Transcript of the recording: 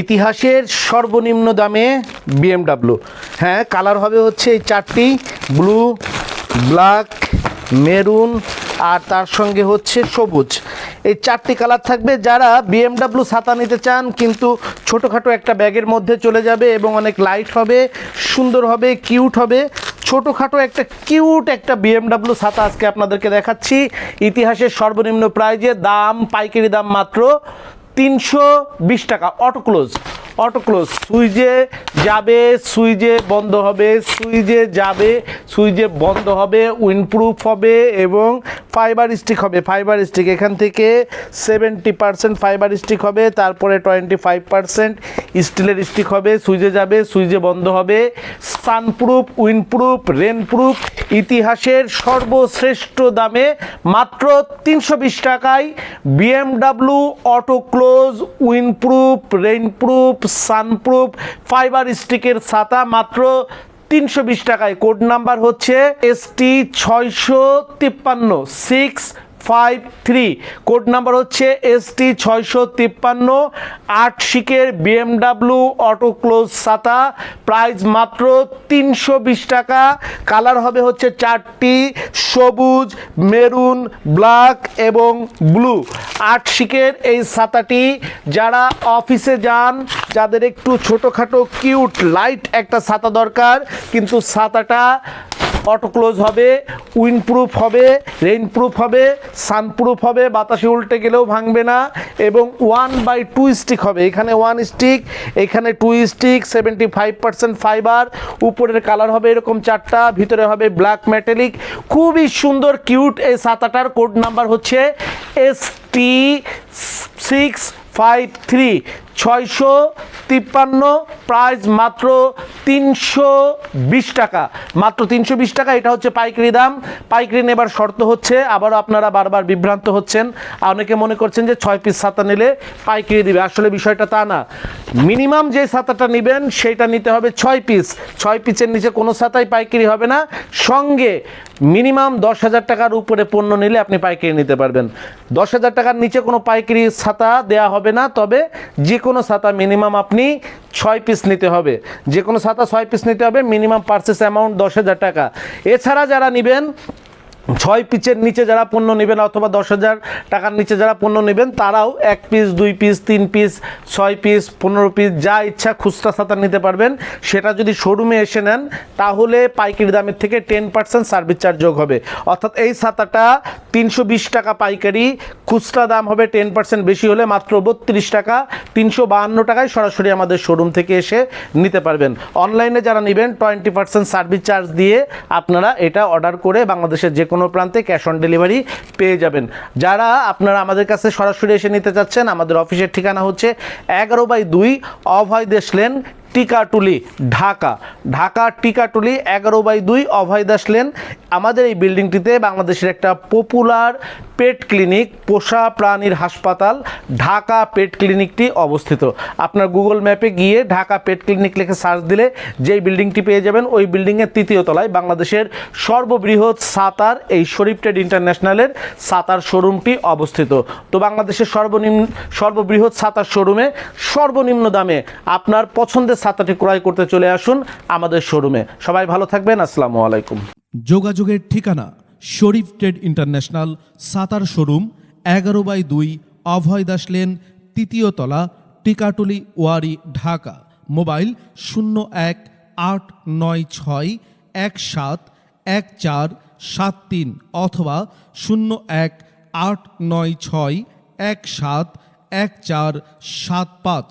ইতিহাসের সর্বনিম্ন দামে বিএমডাব্লিউ। হ্যাঁ কালার হবে হচ্ছে এই চারটি, ব্লু, ব্ল্যাক, মেরুন আর তার সঙ্গে হচ্ছে সবুজ। এই চারটি কালার থাকবে যারা বিএমডাব্লিউ ছাতা নিতে চান, কিন্তু ছোটোখাটো একটা ব্যাগের মধ্যে চলে যাবে এবং অনেক লাইট হবে, সুন্দর হবে কিউট হবে। ছোটোখাটো একটা কিউট একটা বিএমডাব্লিউ ছাতা আজকে আপনাদেরকে দেখাচ্ছি। ইতিহাসের সর্বনিম্ন প্রাইজে দাম, পাইকারি দাম মাত্র তিনশো বিশ টাকা। Auto close. Auto close. সুইচে যাবে, সুইচে বন্ধ হবে, সুইচে যাবে, সুইচে বন্ধ হবে উইন্ডপ্রুফ হবে এবং ফাইবার স্টিক হবে। ফাইবার স্টিক এখান থেকে সেভেন্টি পার্সেন্ট ফাইবার স্টিক হবে, তারপরে টোয়েন্টি ফাইভ পার্সেন্ট স্টিলের স্টিক হবে। সুইচে যাবে, সুইচে বন্ধ হবে। সানপ্রুফ উইন্ডপ্রুফ রেনপ্রুফ ইতিহাসের সর্বশ্রেষ্ঠ দামে মাত্র তিনশো বিশ টাকায় BMW auto close, windproof, rainproof, sunproof, fibre স্টিকের ছাতা মাত্র তিনশো বিশ টাকায়। কোড নাম্বার হচ্ছে এস টি ছয়শো তিপ্পান্ন, six five three code number হচ্ছে এস টি ছয়শো তিপ্পান্ন। আট শিকের বিএমডাব্লিউ অটো ক্লোজ ছাতা প্রাইস মাত্র তিনশো বিশ টাকা। কালার হবে হচ্ছে চারটি, সবুজ, মেরুন ব্ল্যাক এবং ব্লু আট শিকের এই ছাতাটি যারা অফিসে যান, যাদের একটু ছোটোখাটো কিউট লাইট একটা ছাতা দরকার, কিন্তু ছাতাটা অটো ক্লোজ হবে উইন্ডপ্রুফ হবে রেইনপ্রুফ হবে সানপ্রুফ হবে, বাতাসে উল্টে গেলেও ভাঙবে না এবং ওয়ান বাই টু স্টিক হবে। এখানে ওয়ান স্টিক এখানে two stick seventy five percent fibre উপরের কালার হবে এরকম চারটা, ভিতরে হবে ব্ল্যাক মেটালিক খুবই সুন্দর কিউট এই সাতাটার কোড নাম্বার হচ্ছে S T six five three ছয়শো তিপ্পান্ন প্রাইস মাত্র তিনশো বিশ টাকা। মাত্র তিনশো বিশ টাকা, এটা হচ্ছে পাইকারি দাম। পাইকারি নেবার শর্ত হচ্ছে, আবারও আপনারা বারবার বিভ্রান্ত হচ্ছেন। অনেকে মনে করছেন যে ছয় পিস ছাতা নিলে পাইকারি দিবে। আসলে বিষয়টা তা না। মিনিমাম যে ছাতাটা নেবেন, সেইটা নিতে হবে ছয় পিস ছয় পিসের নিচে কোনো ছাতাই পাইকারি হবে না। সঙ্গে মিনিমাম দশ হাজার টাকার উপরে পণ্য নিলে আপনি পাইকারি নিতে পারবেন। দশ হাজার টাকার নিচে কোনো পাইকারি ছাতা দেয়া হবে না। তবে যে কোনো ছাতা মিনিমাম আপনি ছয় পিস নিতে হবে। যে কোনো ছাতা ছয় পিস নিতে হবে মিনিমাম পার্সেস অ্যামাউন্ট দশ হাজার টাকা। এছাড়া যারা নেবেন ছয় পিচের নিচে যারা পণ্য নেবেন অথবা দশ হাজার টাকার নিচে যারা পণ্য নেবেন, তারাও এক পিস, দুই পিস, তিন পিস, ছয় পিস, পনেরো পিস, যা ইচ্ছা খুচরা ছাতা নিতে পারবেন। সেটা যদি শোরুমে এসে নেন, তাহলে পাইকারি দামের থেকে টেন পার্সেন্ট সার্ভিস চার্জ যোগ হবে। অর্থাৎ এই ছাতাটা তিনশো বিশ টাকা পাইকারি, খুচরা দাম হবে টেন পার্সেন্ট বেশি হলে মাত্র বত্রিশ টাকা, তিনশো বাহান্ন টাকায় সরাসরি আমাদের শোরুম থেকে এসে নিতে পারবেন। অনলাইনে যারা নেবেন, টোয়েন্টি পার্সেন্ট সার্ভিস চার্জ দিয়ে আপনারা এটা অর্ডার করে বাংলাদেশের যে কোনো প্রান্তে ক্যাশ অন ডেলিভারি পেয়ে যাবেন। যারা আপনারা আমাদের কাছে সরাসরি এসে নিতে চাচ্ছেন, আমাদের অফিসের ঠিকানা হচ্ছে এগারো বাই দুই অভয় দেশ লেন টিকাটুলি, ঢাকা। ঢাকা, টিকাটুলি, এগারো বাই দুই, অভয় দাস লেন। আমাদের এই বিল্ডিংটিতে বাংলাদেশের একটা পপুলার পেট ক্লিনিক পোষা প্রাণীর হাসপাতাল, ঢাকা পেট ক্লিনিকটি অবস্থিত। আপনার গুগল ম্যাপে গিয়ে ঢাকা পেট ক্লিনিক লিখে সার্চ দিলে যেই বিল্ডিংটি পেয়ে যাবেন, ওই বিল্ডিংয়ের তৃতীয় তলায় বাংলাদেশের সর্ববৃহৎ সাতার, এই শরীফ ট্রেড ইন্টারন্যাশনালের সাতার শোরুমটি অবস্থিত। তো বাংলাদেশের সর্বনিম্ন, সর্ববৃহৎ সাতার শোরুমে সর্বনিম্ন দামে আপনার পছন্দের ছাতাটি ক্রয় করতে চলে আসুন আমাদের শোরুমে। সবাই ভালো থাকবেন, আসসালামু আলাইকুম। যোগাযোগের ঠিকানা Sharif trade international, Sattar showroom, এগারো বাই দুই, অভয় দাস লেন, তৃতীয় তলা, টিকাটুলি, ওয়ারি, ঢাকা। মোবাইল শূন্য এক, আট, নয়, ছয়, এক, সাত, এক, চার, সাত, তিন অথবা শূন্য এক, আট, নয়, ছয়, এক, সাত, এক, চার, সাত, পাঁচ।